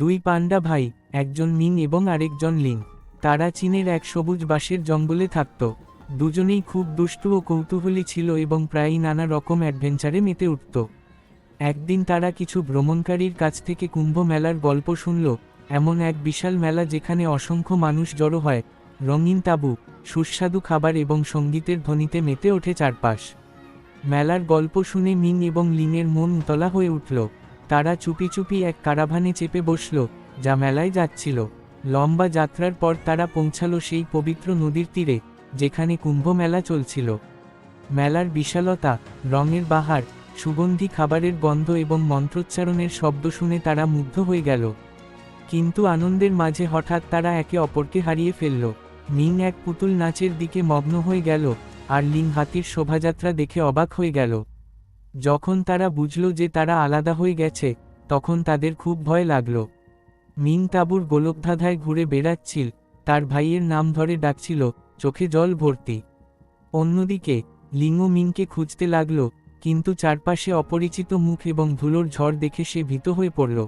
দুই পান্ডা ভাই, একজন মিং এবং আরেকজন লিং। তারা চীনের এক সবুজ বাঁশের জঙ্গলে থাকত। দুজনেই খুব দুষ্টু ও কৌতূহলী ছিল এবং প্রায়ই নানা রকম অ্যাডভেঞ্চারে মেতে উঠত। একদিন তারা কিছু ভ্রমণকারীর কাছ থেকে কুম্ভ মেলার গল্প শুনল। এমন এক বিশাল মেলা যেখানে অসংখ্য মানুষ জড়ো হয়। রঙিন তাবু, সুস্বাদু খাবার এবং সঙ্গীতের ধ্বনিতে মেতে ওঠে চারপাশ। মেলার গল্প শুনে মিং এবং লিংয়ের মন উতলা হয়ে উঠল। তারা চুপি চুপি এক কারাভানে চেপে বসল, যা মেলায় যাচ্ছিল। লম্বা যাত্রার পর তারা পৌঁছালো সেই পবিত্র নদীর তীরে, যেখানে কুম্ভ মেলা চলছিল। মেলার বিশালতা, রঙের বাহার, সুগন্ধি খাবারের গন্ধ এবং মন্ত্রোচ্চারণের শব্দ শুনে তারা মুগ্ধ হয়ে গেল। কিন্তু আনন্দের মাঝে হঠাৎ তারা একে অপরকে হারিয়ে ফেলল। মিং এক পুতুল নাচের দিকে মগ্ন হয়ে গেল, আর লিং হাতির শোভাযাত্রা দেখে অবাক হয়ে গেল। যখন তারা বুঝল যে তারা আলাদা হয়ে গেছে, তখন তাদের খুব ভয় লাগল। মিং তাবুর গোলকধাঁধায় ঘুরে বেড়াচ্ছিল, তার ভাইয়ের নাম ধরে ডাকছিল, চোখে জল ভর্তি। অন্যদিকে, লিঙ্গ মিংকে খুঁজতে লাগল, কিন্তু চারপাশে অপরিচিত মুখ এবং ধুলোর ঝড় দেখে সে ভীত হয়ে পড়ল।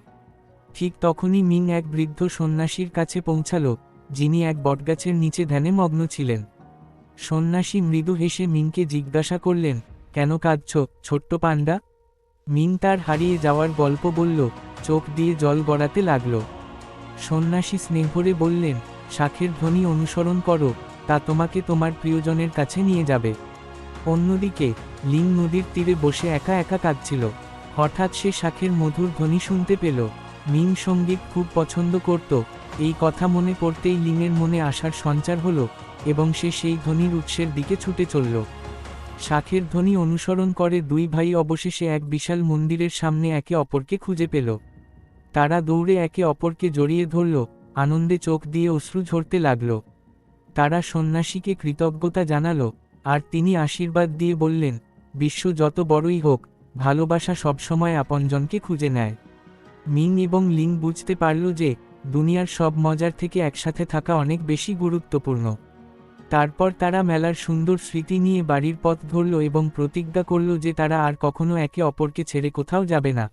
ঠিক তখনই মিং এক বৃদ্ধ সন্ন্যাসীর কাছে পৌঁছাল, যিনি এক বটগাছের নিচে ধ্যানে মগ্ন ছিলেন। সন্ন্যাসী মৃদু হেসে মিংকে জিজ্ঞাসা করলেন কেন কাঁদছ, ছোট্ট পান্ডা মিং তার হারিয়ে যাওয়ার গল্প বলল, চোখ দিয়ে জল গড়াতে লাগল। সন্ন্যাসী স্নেহরে বললেন, শাখের ধ্বনি অনুসরণ করো, তা তোমাকে তোমার প্রিয়জনের কাছে নিয়ে যাবে। অন্যদিকে, লিং নদীর তীরে বসে একা একা কাঁদছিল। হঠাৎ সে শাখের মধুর ধ্বনি শুনতে পেল। মিং সংগীত খুব পছন্দ করত। এই কথা মনে পড়তেই লিংয়ের মনে আসার সঞ্চার হলো এবং সে সেই ধ্বনির উৎসের দিকে ছুটে চলল। শাখের ধ্বনি অনুসরণ করে দুই ভাই অবশেষে এক বিশাল মন্দিরের সামনে একে অপরকে খুঁজে পেল। তারা দৌড়ে একে অপরকে জড়িয়ে ধরল, আনন্দে চোখ দিয়ে অশ্রু ঝরতে লাগল। তারা সন্ন্যাসীকে কৃতজ্ঞতা জানালো, আর তিনি আশীর্বাদ দিয়ে বললেন, বিশ্ব যত বড়ই হোক, ভালোবাসা সবসময় আপনজনকে খুঁজে নেয়। মিং এবং লিং বুঝতে পারল যে, দুনিয়ার সব মজার থেকে একসাথে থাকা অনেক বেশি গুরুত্বপূর্ণ। তারপর তারা মেলার সুন্দর স্মৃতি নিয়ে বাড়ির পথ ধরল এবং প্রতিজ্ঞা করল যে তারা আর কখনো একে অপরকে ছেড়ে কোথাও যাবে না।